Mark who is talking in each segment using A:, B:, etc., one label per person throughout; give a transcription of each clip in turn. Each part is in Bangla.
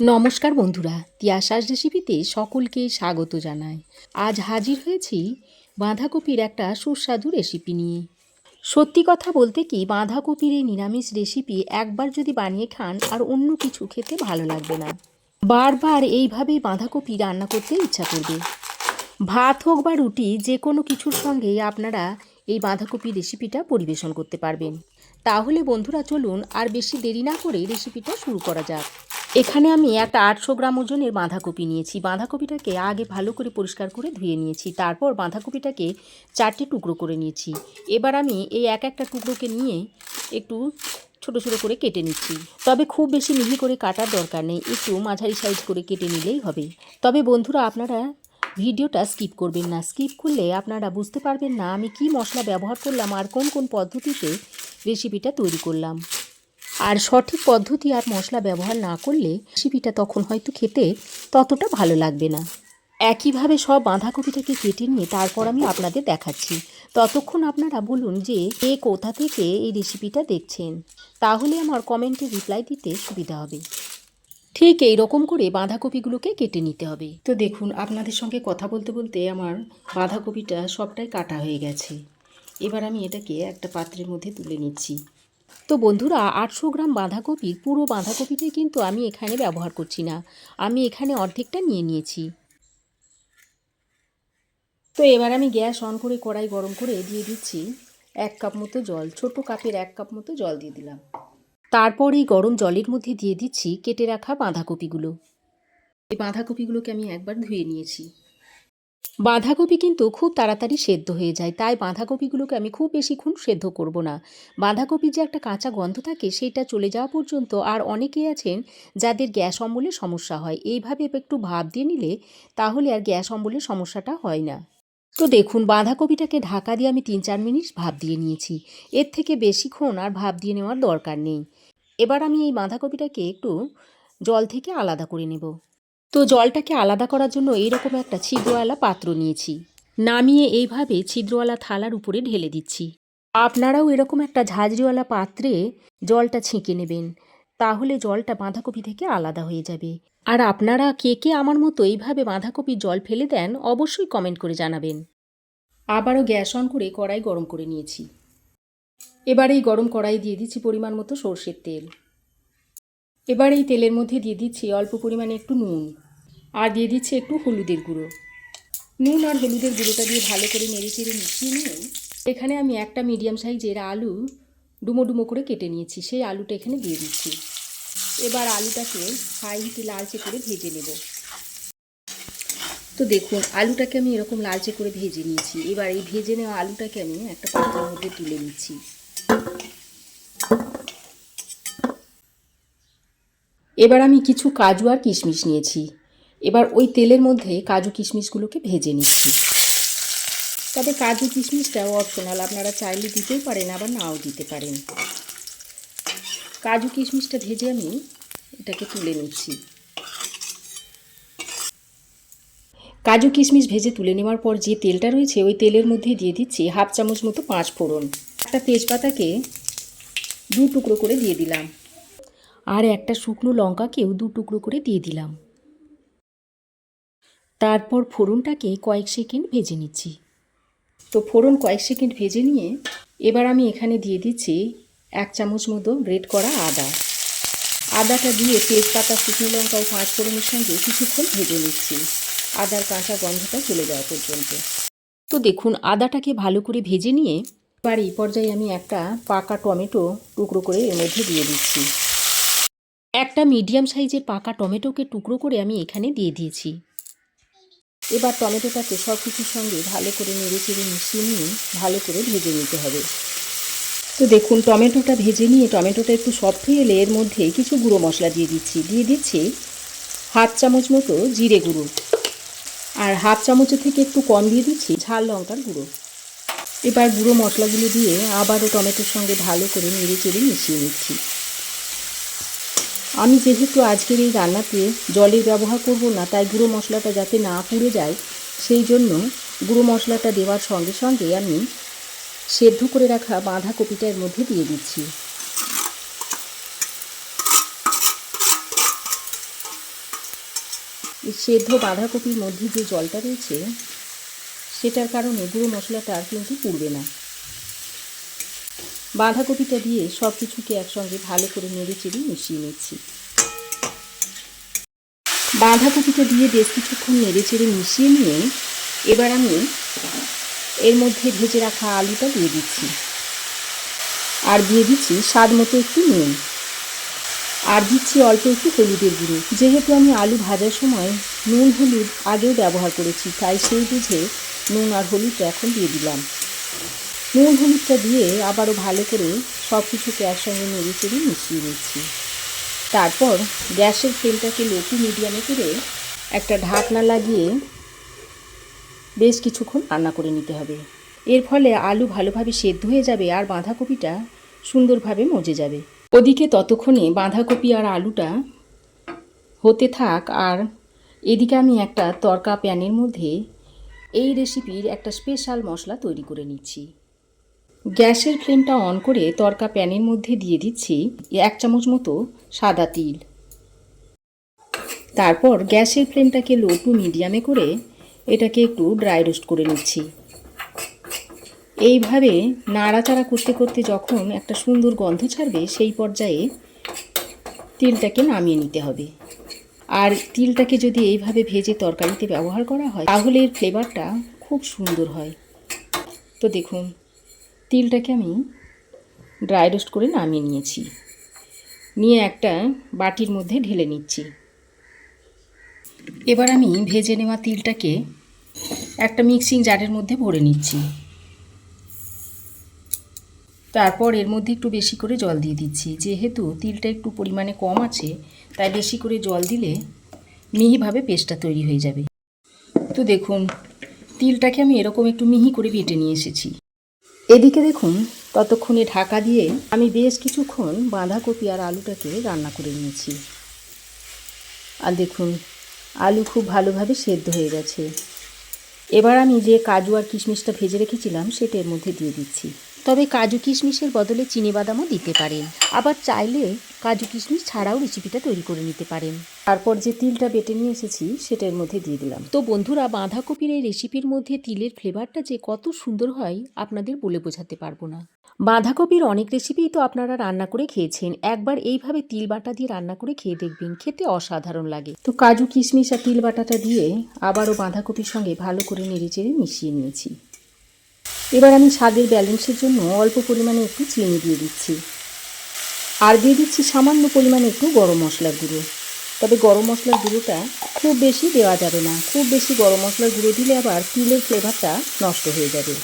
A: নমস্কার বন্ধুরা, তিয়াশাস রেসিপিতে সকলকে স্বাগত জানাই। আজ হাজির হয়েছি বাঁধাকপির একটা সুস্বাদু রেসিপি নিয়ে। সত্যি কথা বলতে কি, বাঁধাকপির এই নিরামিষ রেসিপি একবার যদি বানিয়ে খান আর অন্য কিছু খেতে ভালো লাগবে না। বারবার এইভাবেই বাঁধাকপি রান্না করতে ইচ্ছা করবে। ভাত হোক বা রুটি, যে কোনো কিছুর সঙ্গে আপনারা এই বাঁধাকপি রেসিপিটা পরিবেশন করতে পারবেন। তাহলে বন্ধুরা চলুন আর বেশি দেরি না করে রেসিপিটা শুরু করা যাক। এখানে আমি একটা আটশো গ্রাম ওজনের বাঁধাকপি নিয়েছি। বাঁধাকপিটাকে আগে ভালো করে পরিষ্কার করে ধুয়ে নিয়েছি। তারপর বাঁধাকপিটাকে চারটে টুকরো করে নিয়েছি। এবার আমি এই এক একটা টুকরোকে নিয়ে একটু ছোট ছোট করে কেটে নিচ্ছি। তবে খুব বেশি মিহি করে কাটার দরকার নেই। একটু মাঝারি সাইজ করে কেটে নিলেই হবে। তবে বন্ধুরা, আপনারা ভিডিওটা স্কিপ করবেন না। স্কিপ করলে আপনারা বুঝতে পারবেন না আমি কি মশলা ব্যবহার করলাম আর কোন কোন পদ্ধতিতে রেসিপিটা তৈরি করলাম। আর সঠিক পদ্ধতি আর মশলা ব্যবহার না করলে রেসিপিটা তখন হয়তো খেতে ততটা ভালো লাগবে না। একইভাবে সব বাঁধাকপিটাকে কেটে নিয়ে তারপর আমি আপনাদের দেখাচ্ছি। ততক্ষণ আপনারা বলুন যে কে কোথা থেকে এই রেসিপিটা দেখছেন। তাহলে আমার কমেন্টে রিপ্লাই দিতে সুবিধা হবে। ঠিক এই রকম করে বাঁধাকপিগুলোকে কেটে নিতে হবে। তো দেখুন, আপনাদের সঙ্গে কথা বলতে বলতে আমার বাঁধাকপিটা সবটাই কাটা হয়ে গেছে। এবার আমি এটাকে একটা পাত্রের মধ্যে তুলে নিচ্ছি। তো বন্ধুরা, আটশো গ্রাম বাঁধাকপির পুরো বাঁধাকপিটাই কিন্তু আমি এখানে ব্যবহার করছি না। আমি এখানে অর্ধেকটা নিয়ে নিয়েছি। তো এবার আমি গ্যাস অন করে কড়াই গরম করে দিয়ে দিচ্ছি এক কাপ মতো জল, ছোট কাপের এক কাপ মতো জল দিয়ে দিলাম। তারপর এই গরম জলের মধ্যে দিয়ে দিচ্ছি কেটে রাখা বাঁধাকপিগুলো। এই বাঁধাকপিগুলোকে আমি একবার ধুয়ে নিয়েছি। বাঁধাকপি কিন্তু খুব তাড়াতাড়ি সেদ্ধ হয়ে যায়। তাই বাঁধাকপিগুলোকে আমি খুব বেশিক্ষণ সেদ্ধ করব না। বাঁধাকপির যে একটা কাঁচা গন্ধ থাকে, সেটা চলে যাওয়া পর্যন্ত আর অনেকেই আছেন যাদের গ্যাস অম্বলে সমস্যা হয়। এইভাবে একটু ভাপ দিয়ে নিলে তাহলে আর গ্যাস অম্বলের সমস্যাটা হয় না। তো দেখুন, বাঁধাকপিটাকে ঢাকা দিয়ে আমি তিন চার মিনিট ভাপ দিয়ে নিয়েছি। এর থেকে বেশিক্ষণ আর ভাপ দিয়ে নেওয়ার দরকার নেই। এবার আমি এই বাঁধাকপিটাকে একটু জল থেকে আলাদা করে নেব। তো জলটাকে আলাদা করার জন্য এইরকম একটা ছিদ্রওয়ালা পাত্র নিয়েছি। নামিয়ে এইভাবে ছিদ্রওয়ালা থালার উপরে ঢেলে দিচ্ছি। আপনারাও এরকম একটা ঝাঁঝরিওয়ালা পাত্রে জলটা ছেঁকে নেবেন, তাহলে জলটা বাঁধাকপি থেকে আলাদা হয়ে যাবে। আর আপনারা কে কে আমার মতো এইভাবে বাঁধাকপির জল ফেলে দেন, অবশ্যই কমেন্ট করে জানাবেন। আবারও গ্যাস অন করে কড়াই গরম করে নিয়েছি। এবার এই গরম কড়াই দিয়ে দিচ্ছি পরিমাণ মতো সর্ষের তেল। এবার এই তেলের মধ্যে দিয়ে দিচ্ছি অল্প পরিমাণে একটু নুন। আর দিয়ে দিচ্ছি একটু হলুদের গুঁড়ো। নুন আর হলুদের গুঁড়োটা দিয়ে ভালো করে নেড়ে চেড়ে মিশিয়ে নিয়ে এখানে আমি একটা মিডিয়াম সাইজের আলু ডুমো ডুমো করে কেটে নিয়েছি। সেই আলুটা এখানে দিয়ে দিচ্ছি। এবার আলুটাকে হাই হিটে লালচে করে ভেজে নেব। তো দেখুন, আলুটাকে আমি এরকম লালচে করে ভেজে নিয়েছি। এবার এই ভেজে নেওয়া আলুটাকে আমি একটা পাত্রের মধ্যে তুলে নিচ্ছি। এবার আমি কিছু কাজু আর কিশমিশ নিয়েছি। এবার ওই তেলের মধ্যে কাজু কিশমিশগুলোকে ভেজে নিচ্ছি। তবে কাজু কিশমিশটাও অপশনাল আপনারা চাইলে দিতেই পারেন, আবার নাও দিতে পারেন। কাজু কিশমিশটা ভেজে আমি এটাকে তুলে নিচ্ছি। কাজু কিশমিশ ভেজে তুলে নেওয়ার পর যে তেলটা রয়েছে, ওই তেলের মধ্যে দিয়ে দিচ্ছি হাফ চামচ মতো পাঁচ ফোড়ন। একটা তেজপাতাকে দু টুকরো করে দিয়ে দিলাম। আর একটা শুকনো লঙ্কাকেও দু টুকরো করে দিয়ে দিলাম। তারপর ফোড়নটাকে কয়েক সেকেন্ড ভেজে নিচ্ছি। তো ফোড়ন কয়েক সেকেন্ড ভেজে নিয়ে এবার আমি এখানে দিয়ে দিচ্ছি এক চামচ মতো গ্রেট করা আদা। আদাটা দিয়ে তেজপাতা, শুকনো লঙ্কা ও পাঁচ ফোড়নের সঙ্গে কিছুক্ষণ ভেজে নিচ্ছি। আদার কাঁচা গন্ধটা চলে যাওয়া পর্যন্ত। তো দেখুন, আদাটাকে ভালো করে ভেজে নিয়ে এবার এই পর্যায়ে আমি একটা পাকা টমেটো টুকরো করে এর মধ্যে দিয়ে দিচ্ছি। একটা মিডিয়াম সাইজের পাকা টমেটোকে টুকরো করে আমি এখানে দিয়ে দিয়েছি। এবার টমেটোটাকে সব কিছুর সঙ্গে ভালো করে নেড়ে চেড়ে মিশিয়ে নিয়ে ভালো করে ভেজে নিতে হবে। তো দেখুন, টমেটোটা ভেজে নিয়ে টমেটোটা একটু সফট হয়ে এলে এর মধ্যে কিছু গুঁড়ো মশলা দিয়ে দিচ্ছি। দিয়ে দিচ্ছি হাফ চামচ মতো জিরে গুঁড়ো। আর হাফ চামচের থেকে একটু কম দিয়ে দিচ্ছি ঝাল লঙ্কার গুঁড়ো। এবার গুঁড়ো মশলাগুলো দিয়ে আবারও টমেটোর সঙ্গে ভালো করে নেড়ে চেড়ে মিশিয়ে নিচ্ছি। আমি যেহেতু আজকের এই রান্নাতে জলের ব্যবহার করব না, তাই গুঁড়ো মশলাটা যাতে না পুড়ে যায়, সেই জন্য গুঁড়ো মশলাটা দেওয়ার সঙ্গে সঙ্গে আমি সেদ্ধ করে রাখা বাঁধাকপিটা এর মধ্যে দিয়ে দিচ্ছি। সেদ্ধ বাঁধাকপির মধ্যে যে জলটা রয়েছে, সেটার কারণে গুঁড়ো মশলাটা আর কিন্তু পুড়বে না। বাঁধাকপিটা দিয়ে সব কিছুকে একসঙ্গে ভালো করে নেড়ে চেড়ে মিশিয়ে নিচ্ছি। বাঁধাকপিটা দিয়ে বেশ কিছুক্ষণ নেড়ে চেড়ে মিশিয়ে নিয়ে এবার আমি এর মধ্যে ভেজে রাখা আলুটা দিয়ে দিচ্ছি। আর দিয়ে দিচ্ছি স্বাদ মতো একটু নুন। আর দিচ্ছি অল্প একটু হলুদের গুঁড়ো। যেহেতু আমি আলু ভাজার সময় নুন হলুদ আগেও ব্যবহার করেছি, তাই সেই বুঝে নুন আর হলুদটা এখন দিয়ে দিলাম। নুন হলুদটা দিয়ে আবারও ভালো করে সব কিছুকে একসঙ্গে নেড়ে চেড়ে মিশিয়ে নিচ্ছি। তারপর গ্যাসের ফ্লেমটাকে লো টু মিডিয়ামে করে একটা ঢাকনা লাগিয়ে বেশ কিছুক্ষণ রান্না করে নিতে হবে। এর ফলে আলু ভালোভাবে সেদ্ধ হয়ে যাবে আর বাঁধাকপিটা সুন্দরভাবে মজে যাবে। ওদিকে ততক্ষণে বাঁধাকপি আর আলুটা হতে থাক আর এদিকে আমি একটা তরকা প্যানের মধ্যে এই রেসিপির একটা স্পেশাল মশলা তৈরি করে নিচ্ছি। গ্যাসের ফ্লেমটা অন করে তরকা প্যানের মধ্যে দিয়ে দিচ্ছি এক চামচ মতো সাদা তিল। তারপর গ্যাসের ফ্লেমটাকে লো টু মিডিয়ামে করে এটাকে একটু ড্রাই রোস্ট করে নিচ্ছি। এইভাবে নাড়াচাড়া করতে করতে যখন একটা সুন্দর গন্ধ ছাড়বে, সেই পর্যায়ে তিলটাকে নামিয়ে নিতে হবে। আর তিলটাকে যদি এইভাবে ভেজে তরকারিতে ব্যবহার করা হয়, তাহলে এর ফ্লেভারটা খুব সুন্দর হয়। তো দেখুন তিলটাকে আমি ড্রাই রোস্ট করে নামিয়ে নিয়েছি। নিয়ে একটা বাটির মধ্যে ঢেলে নিচ্ছি। এবার আমি ভেজে নেওয়া তিলটাকে একটা মিক্সিং জারের মধ্যে ভরে নিচ্ছি। তারপর এর মধ্যে একটু বেশি করে জল দিয়ে দিচ্ছি। যেহেতু তিলটা একটু পরিমাণে কম আছে, তাই বেশি করে জল দিলে মিহিভাবে পেস্টটা তৈরি হয়ে যাবে। তো দেখুন, তিলটাকে আমি এরকম একটু মিহি করে বেটে নিয়ে এসেছি। এদিকে দেখুন, ততক্ষণে ঢাকা দিয়ে আমি বেশ কিছুক্ষণ বাঁধাকপি আর আলুটাকে রান্না করে নিয়েছি। আর দেখুন, আলু খুব ভালোভাবে সেদ্ধ হয়ে গেছে। এবার আমি যে কাজু আর কিশমিশটা ভেজে রেখেছিলাম, সেটা এর মধ্যে দিয়ে দিচ্ছি। তবে কাজু কিশমিশের বদলে বাদামও দিতে পারেন। আবার চাইলে কাজু কিশমিশ ছাড়াও রেসিপিটা তৈরি করে নিতে পারেন। তারপর যে তিলটা বেটে নিয়ে এসেছি সেটার মধ্যে দিয়ে দিলাম। তো বন্ধুরা বাঁধাকপির এই রেসিপির মধ্যে তিলের ফ্লেভারটা যে কত সুন্দর হয় আপনাদের বলে বোঝাতে পারব না। বাঁধাকপির অনেক রেসিপিই তো আপনারা রান্না করে খেয়েছেন। একবার এইভাবে তিল বাটা দিয়ে রান্না করে খেয়ে দেখবেন খেতে অসাধারণ লাগে। তো কাজু কিশমিশ আর তিল বাটাটা দিয়ে আবারও বাঁধাকপির সঙ্গে ভালো করে নেড়ে চেড়ে মিশিয়ে নিয়েছি। এবার আমি স্বাদের ব্যালেন্সের জন্য অল্প পরিমাণে একটু চিনি দিয়ে দিচ্ছি। আর দিয়ে দিচ্ছি সামান্য পরিমাণে একটু গরম মশলার গুঁড়ো। তবে গরম মশলার গুঁড়োটা খুব বেশি দেওয়া যাবে না। খুব বেশি গরম মশলার গুঁড়ো দিলে আবার তিলের ফ্লেভারটা নষ্ট হয়ে যাবে।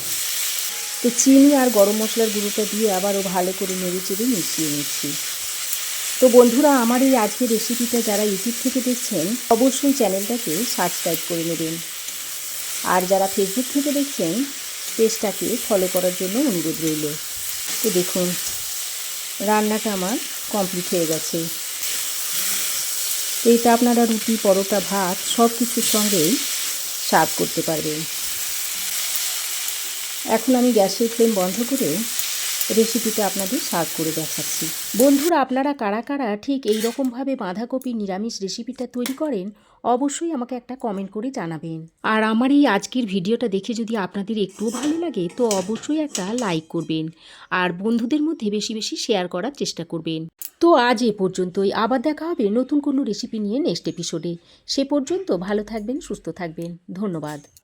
A: তো চিনি আর গরম মশলার গুঁড়োটা দিয়ে আবারও ভালো করে নেড়ে চেড়ে মিশিয়ে নিচ্ছি। তো বন্ধুরা, আমার এই আজকের রেসিপিটা যারা ইউটিউব থেকে দেখছেন, অবশ্যই চ্যানেলটাকে সাবস্ক্রাইব করে নেবেন। আর যারা ফেসবুক থেকে দেখছেন পেজটাকে ফলো করার জন্য অনুরোধ রইল। তো দেখুন, রান্নাটা আমার কমপ্লিট হয়ে গেছে। এইটা আপনারা রুটি, পরোটা, ভাত সব কিছুর সঙ্গেই সার্ভ করতে পারবেন। এখন আমি গ্যাসের ফ্লেম বন্ধ করে রেসিপিটা আপনাদের সার্ভ করে দেখাচ্ছি। বন্ধুরা, আপনারা কারা কারা ঠিক এই রকমভাবে বাঁধাকপির নিরামিষ রেসিপিটা তৈরি করেন, অবশ্যই আমাকে একটা কমেন্ট করে জানাবেন। আর আমার এই আজকের ভিডিওটা দেখে যদি আপনাদের একটুও ভালো লাগে, তো অবশ্যই একটা লাইক করবেন। আর বন্ধুদের মধ্যে বেশি বেশি শেয়ার করার চেষ্টা করবেন। তো আজ এ পর্যন্তই। আবার দেখা হবে নতুন কোনো রেসিপি নিয়ে নেক্সট এপিসোডে সে পর্যন্ত ভালো থাকবেন, সুস্থ থাকবেন। ধন্যবাদ।